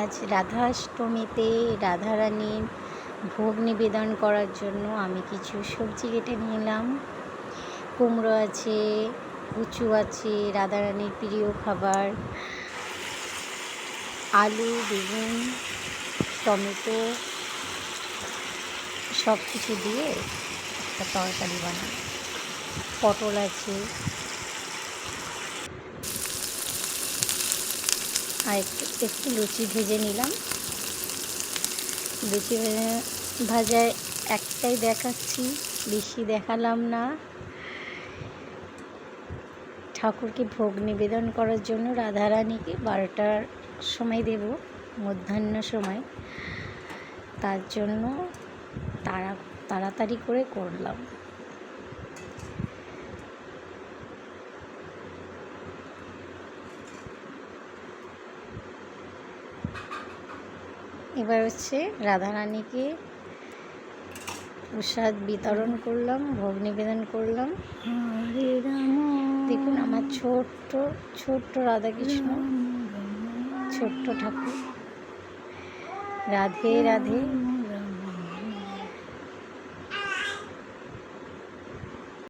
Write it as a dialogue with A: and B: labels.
A: আজ রাধাষ্টমীতে রাধারানীর ভোগ নিবেদন করার জন্য আমি কিছু সবজি কেটে নিলাম। কুমড়ো আছে উঁচু আছে, রাধারানীর প্রিয় খাবার। আলু, বেগুন, টমেটো সব কিছু দিয়ে একটা তরকারি বানাই পটল আছে আর একটু একটু লুচি ভেজে নিলাম। লুচি ভেজে ভাজায় একটাই দেখাচ্ছি, বেশি দেখালাম না। ঠাকুরকে ভোগ নিবেদন করার জন্য রাধারানীকে বারোটার সময় দেব, মধ্যাহ্ন সময়। তার জন্য তাড়া তাড়াতাড়ি করে করলাম। এবার হচ্ছে রাধারানীকে প্রসাদ বিতরণ করলাম ভোগ নিবেদন করলাম। দেখুন আমার ছোট্ট ছোট্ট রাধাকৃষ্ণ ছোট্ট ঠাকুর। রাধে রাধে।